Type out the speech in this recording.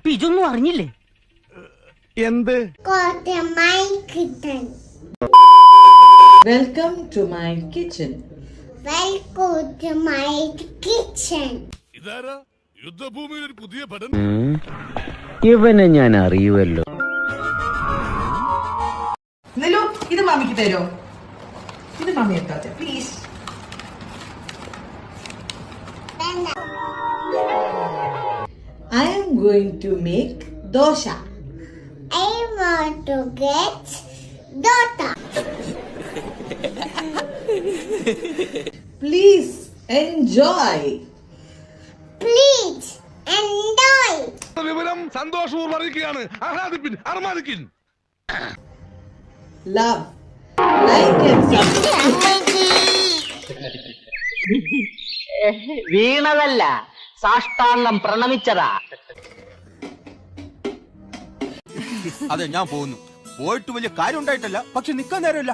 അപ്പൊ ഇതൊന്നും അറിഞ്ഞില്ലേ? എന്ത്? കിട്ടൻ Welcome to my kitchen. Welcome to my kitchen. ഇതാരാ? യുദ്ധഭൂമിയിൽ ഒരു പുതിയ പഠനം ഇവനെ ഞാൻ അറിയുമല്ലോ നിലു ഇത് മാമിക്ക് തരോ? ഇത് മാമി എടുത്തോട്ടെ please am going to make dosha. I want to get daughter Please enjoy. Please enjoy വിവരം സന്തോഷപൂർവം അറിയിക്കുകയാണ് ആഹ്ലാദിപ്പിൻ അർമാദിക്കിൻ Love. Like and subscribe. വീണതല്ല സാഷ്ടാംഗം പ്രണമിച്ചതാ അതെ ഞാൻ പോകുന്നു. പോയിട്ട് വലിയ കാര്യം ഉണ്ടായിട്ടല്ല പക്ഷെ നിക്കാൻ നേരമില്ല.